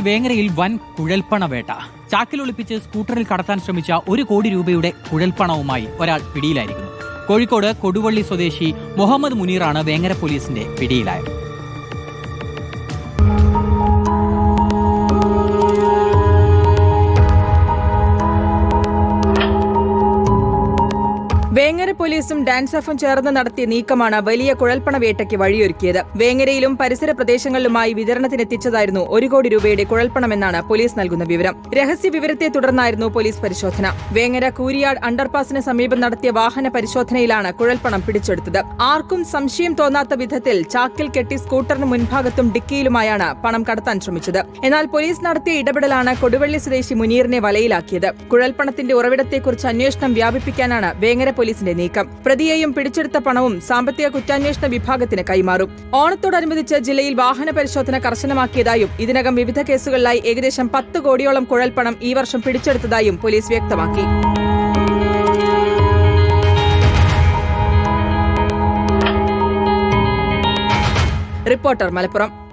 വേങ്ങരയിൽ വൻ കുഴൽപ്പണ വേട്ട ചാക്കിലൊളിപ്പിച്ച് സ്കൂട്ടറിൽ കടത്താൻ ശ്രമിച്ച ഒരു കോടി രൂപയുടെ കുഴൽപ്പണവുമായി ഒരാൾ പിടിയിലായിരിക്കുന്നു. കോഴിക്കോട് കൊടുവള്ളി സ്വദേശി മുഹമ്മദ് മുനീറാണ് വേങ്ങര പോലീസിന്റെ പിടിയിലായത്. വേങ്ങര പോലീസും ഡാൻസ് എഫും ചേർന്ന് നടത്തിയ നീക്കമാണ് വലിയ കുഴൽപ്പണ വേട്ടയ്ക്ക് വഴിയൊരുക്കിയത്. വേങ്ങരയിലും പരിസര പ്രദേശങ്ങളിലുമായി വിതരണത്തിനെത്തിച്ചതായിരുന്നു ഒരു കോടി രൂപയുടെ കുഴൽപ്പണമെന്നാണ് പോലീസ് നൽകുന്ന വിവരം. രഹസ്യ വിവരത്തെ തുടർന്നായിരുന്നു പോലീസ് പരിശോധന. വേങ്ങര കൂരിയാട് അണ്ടർപാസിന് സമീപം നടത്തിയ വാഹന പരിശോധനയിലാണ് കുഴൽപ്പണം പിടിച്ചെടുത്തത്. ആർക്കും സംശയം തോന്നാത്ത വിധത്തിൽ ചാക്കിൽ കെട്ടി സ്കൂട്ടറിന് മുൻഭാഗത്തും ഡിക്കിയിലുമായാണ് പണം കടത്താൻ ശ്രമിച്ചത്. എന്നാൽ പോലീസ് നടത്തിയ ഇടപെടലാണ് കൊടുവള്ളി സ്വദേശി മുനീറിനെ വലയിലാക്കിയത്. കുഴൽപ്പണത്തിന്റെ ഉറവിടത്തെക്കുറിച്ച് അന്വേഷണം വ്യാപിപ്പിക്കാനാണ് വേങ്ങര പോലീസിന്റെ നീക്കം. പ്രതിയെയും പിടിച്ചെടുത്ത പണവും സാമ്പത്തിക കുറ്റാന്വേഷണ വിഭാഗത്തിന് കൈമാറും. ഓണത്തോടനുബന്ധിച്ച് ജില്ലയിൽ വാഹന പരിശോധന കർശനമാക്കിയതായും ഇതിനകം വിവിധ കേസുകളിലായി ഏകദേശം പത്ത് കോടിയോളം കുഴൽപ്പണം ഈ വർഷം പിടിച്ചെടുത്തതായും പോലീസ് വ്യക്തമാക്കി. റിപ്പോർട്ടർ മലപ്പുറം.